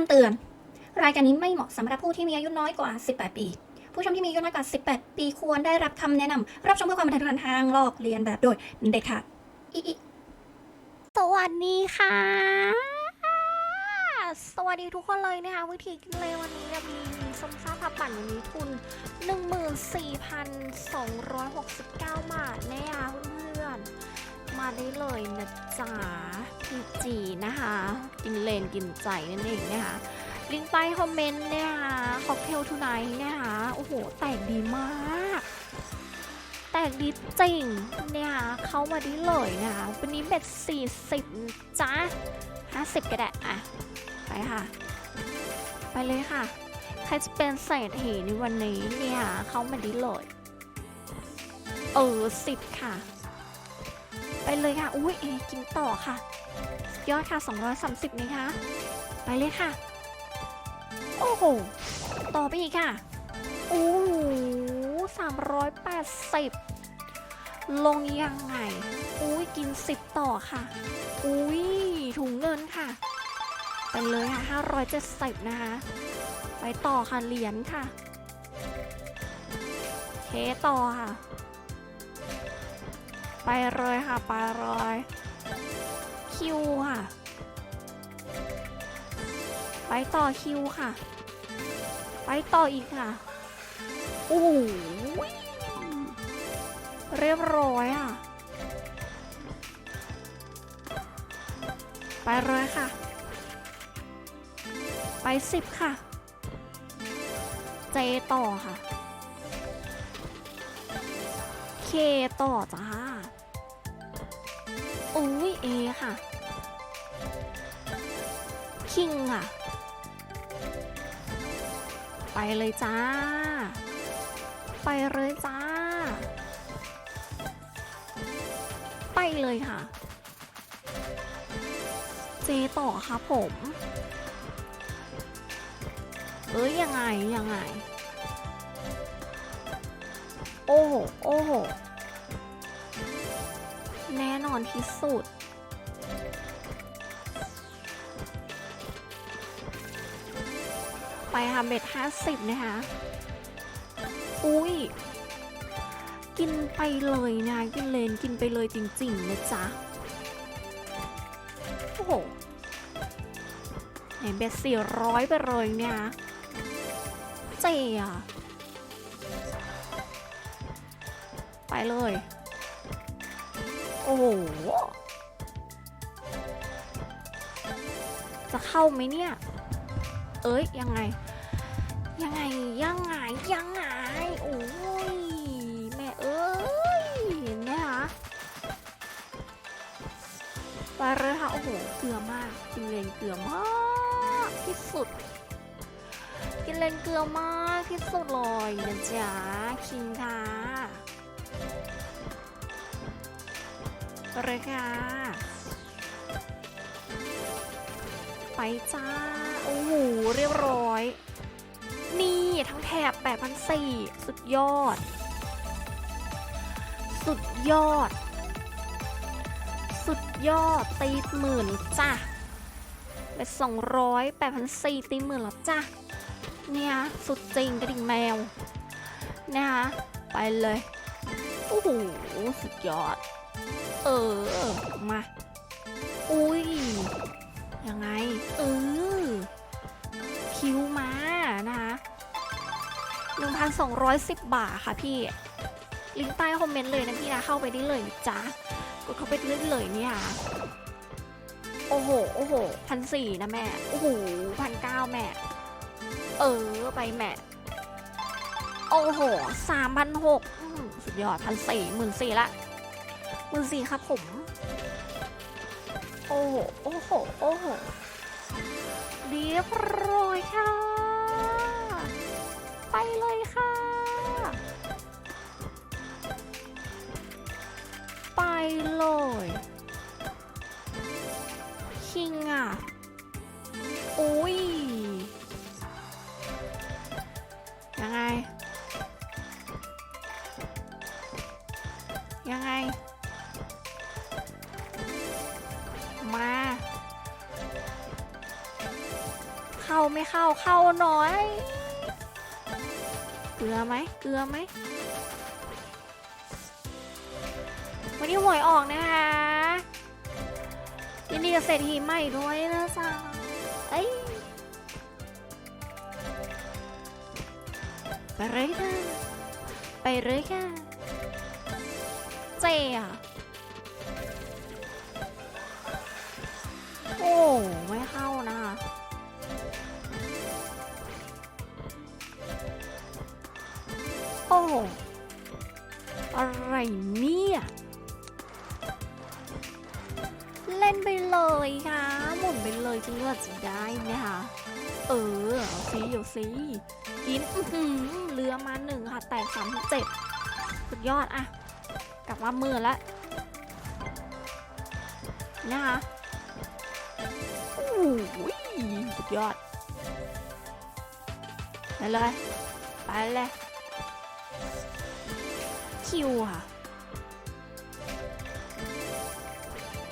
ำเตือน รายการนี้ไม่เหมาะสำหรับผู้ที่มีอายุน้อยกว่า 18 ปี ผู้ชมที่มีอายุน้อยกว่า 18 ปีควรได้รับคำแนะนำรับชมเพื่อความบันเทิงทางลอกเลียนแบบโดยเด็ดขาดอิอิสวัสดีค่ะ สวัสดีทุกคนเลยนะคะวิธีกินเลยวันนี้เนี่ยมีมีสมซ่าผับปั่นวันนี้ทุน 14,269 บาทนะคะเพื่อน มาได้เลยนะจ๊ะพีจีนะคะ กินเลนกินใจนั่นเองนะคะลิงก์ใต้คอมเมนต์เนี่ยค่ะค็อกเทลทูไนท์เนี่ยค่ะโอ้โห แตกดีมาก แตกดีจริงเนี่ยค่ะเข้ามาได้เลยนะคะวันนี้เบ็ด 40จ้า50 ก็ได้อะไปค่ะ ไปเลยค่ะ ใครจะเป็นเศรษฐีในวันนี้เนี่ยเข้ามาได้เลย เออสิบค่ะ ไปเลยค่ะ อุ้ยเอกินต่อค่ะ ยอดค่ะ 230นี่ค่ะไปเลยค่ะ โอ้โห ต่อไปอีกค่ะ โอ้โหสามร้อยแปดสิบลงยังไง อุ้ยกินสิบต่อค่ะ อุ้ยถุงเงินค่ะ ไปเลยค่ะห้าร้อยเจ็ดสิบนะคะ ไปต่อค่ะเหรียญค่ะเคต่อค่ะ ไปเลยค่ะ ไปเลยคิวค่ะ ไปต่อคิวค่ะ ไปต่ออีกค่ะโอ้โหเรียบร้อยอะ ไปเลยค่ะ ไปสิบค่ะ เจต่อค่ะ เคต่อจ้า คิงค่ะ ไปเลยจ้า ไปเลยจ้า ไปเลยค่ะ เจต่อครับผม เอ้ยยังไง ยังไง โอ้โห โอ้โห แน่นอนที่สุด ค่ะเบ็ดห้าสิบนะคะ อุ้ย กินไปเลยนะกินเลนกินไปเลยจริงๆนะจ๊ะ โอ้โหไหนเบ็ดสี่ร้อยไปเลยเนี่ยนะเจีอไปเลย โอ้โห จะเข้าไหมเนี่ย เอ้ย ยังไง ยังไงยังไงยังไงโอ้ยแม่เอ้ยเห็นไหมคะไปเลยค่ะโอ้โหเกลือมากกินเลนเกลือมากที่สุด กินเลนเกลือมากที่สุดเลยนะจ๊ะคิงค่ะไปเลยค่ะไปจ้าโอ้โหเรียบร้อย นี่ทั้งแถบ8,400สุดยอด สุดยอด สุดยอด ตีหมื่นจ้ะไปสองร้อยแปดพันสี่ตีหมื่นแล้วจ้ะ เนี่ย สุดจริงกระดิ่งแมว นะคะไปเลย โอ้โห สุดยอด เออ มา อุ้ย ยังไง เออคิวมา 1,210 บาทค่ะพี่ ลิงก์ใต้คอมเมนต์เลยนะพี่นะ เข้าไปได้เลยจ้ากดเข้าไปได้เลยเนี่ย โอ้โห โอ้โหพันสี่นะแม่ โอ้โหพันเก้าแม่ เออ ไปแม่ โอ้โหสามพันหกสุดยอดพันสี่หมื่นสี่ละหมื่นสี่ครับผม โอ้โห โอ้โห โอ้โหเรียบร้อยค่ะ เลยคิงอะอุ้ยยังไง ยังไง มา เข้าไม่เข้าเข้าหน่อย เกลือไหมเกลือไหม วันนี้หวยออกนะคะยินดีกับเศรษฐีใหม่ด้วยนะจ๊ะเอ้ยไปเลยค่ะ ไปเลยค่ะ เจ๊อะโอ้ ไม่เข้านะโอ้ อะไรเนี่ย ไปเลยค่ะ หมุนไปเลยจนกว่าจะได้นะคะ เออเอาสิเอาสิกินอื้อหือเรือมาหนึ่งค่ะ แตกสามเจ็ดสุดยอดอะกลับมามือแล้วนะคะโอ้ยสุดยอดไปเลย ไปเลย คิวค่ะ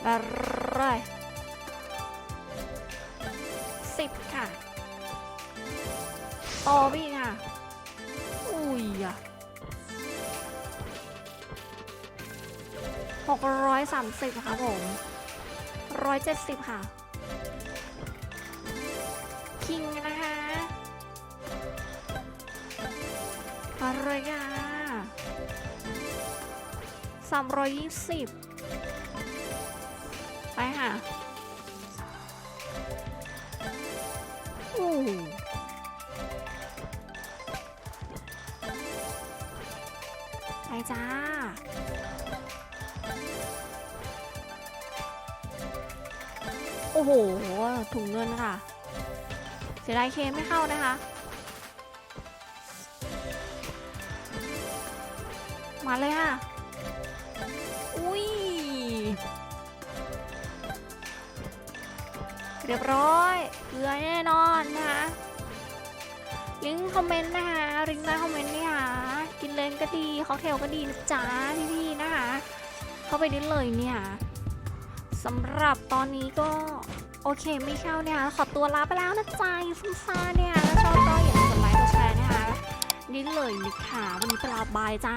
ไป เลยสิบค่ะต่อไปอีกค่ะ อุ้ยอะหกร้อยสามสิบค่ะผมร้อยเจ็ดสิบค่ะ คิงนะคะอะไรอะสามร้อยยี่สิบ โอ้โห ถุงเงินค่ะ เสียดายเคไม่เข้านะคะ มาเลยค่ะ อุ้ย เรียบร้อยเกลือแน่นอนนะคะลิงก์คอมเมนต์นะคะลิงก์ใต้คอมเมนต์เนี่ยค่ะกินเลนก็ดีค็อกเทลก็ดีนะจ๊ะพี่ๆนะคะ เข้าไปได้เลยเนี่ย สำหรับตอนนี้ก็ โอเคไม่เข้าเนี่ยขอตัวลาไปแล้วนะจ๊ะฟุ้งซ่าเนี่ยถ้าชอบก็อย่าลืมกดไลค์กดแชร์นะคะนี่เลยนะคะวันนี้ไปลาบายจ้า